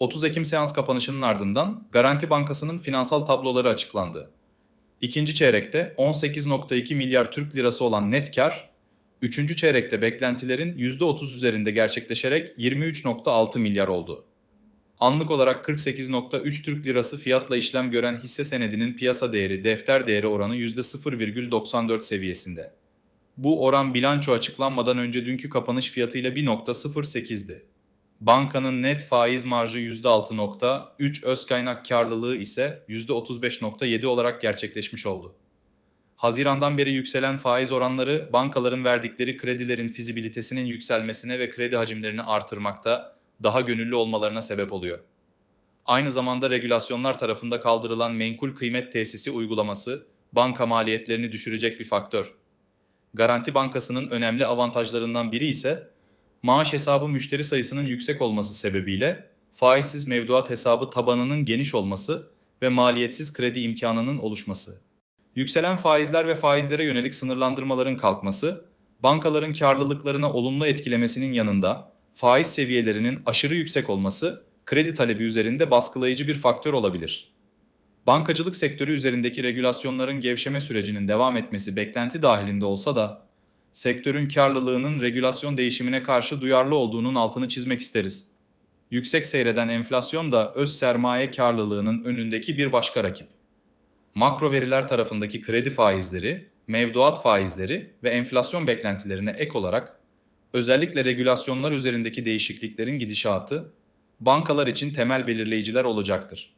30 Ekim seans kapanışının ardından Garanti Bankası'nın finansal tabloları açıklandı. İkinci çeyrekte 18.2 milyar Türk lirası olan net kar, üçüncü çeyrekte beklentilerin %30 üzerinde gerçekleşerek 23.6 milyar oldu. Anlık olarak 48.3 Türk lirası fiyatla işlem gören hisse senedinin piyasa değeri defter değeri oranı %0,94 seviyesinde. Bu oran bilanço açıklanmadan önce dünkü kapanış fiyatıyla 1.08'di. Bankanın net faiz marjı %6.3, öz kaynak karlılığı ise %35.7 olarak gerçekleşmiş oldu. Hazirandan beri yükselen faiz oranları bankaların verdikleri kredilerin fizibilitesinin yükselmesine ve kredi hacimlerini artırmakta daha gönüllü olmalarına sebep oluyor. Aynı zamanda regülasyonlar tarafında kaldırılan menkul kıymet tesisi uygulaması banka maliyetlerini düşürecek bir faktör. Garanti Bankası'nın önemli avantajlarından biri ise maaş hesabı müşteri sayısının yüksek olması sebebiyle faizsiz mevduat hesabı tabanının geniş olması ve maliyetsiz kredi imkanının oluşması. Yükselen faizler ve faizlere yönelik sınırlandırmaların kalkması, bankaların karlılıklarına olumlu etkilemesinin yanında faiz seviyelerinin aşırı yüksek olması kredi talebi üzerinde baskılayıcı bir faktör olabilir. Bankacılık sektörü üzerindeki regülasyonların gevşeme sürecinin devam etmesi beklenti dahilinde olsa da sektörün karlılığının regülasyon değişimine karşı duyarlı olduğunun altını çizmek isteriz. Yüksek seyreden enflasyon da öz sermaye karlılığının önündeki bir başka rakip. Makro veriler tarafındaki kredi faizleri, mevduat faizleri ve enflasyon beklentilerine ek olarak özellikle regülasyonlar üzerindeki değişikliklerin gidişatı bankalar için temel belirleyiciler olacaktır.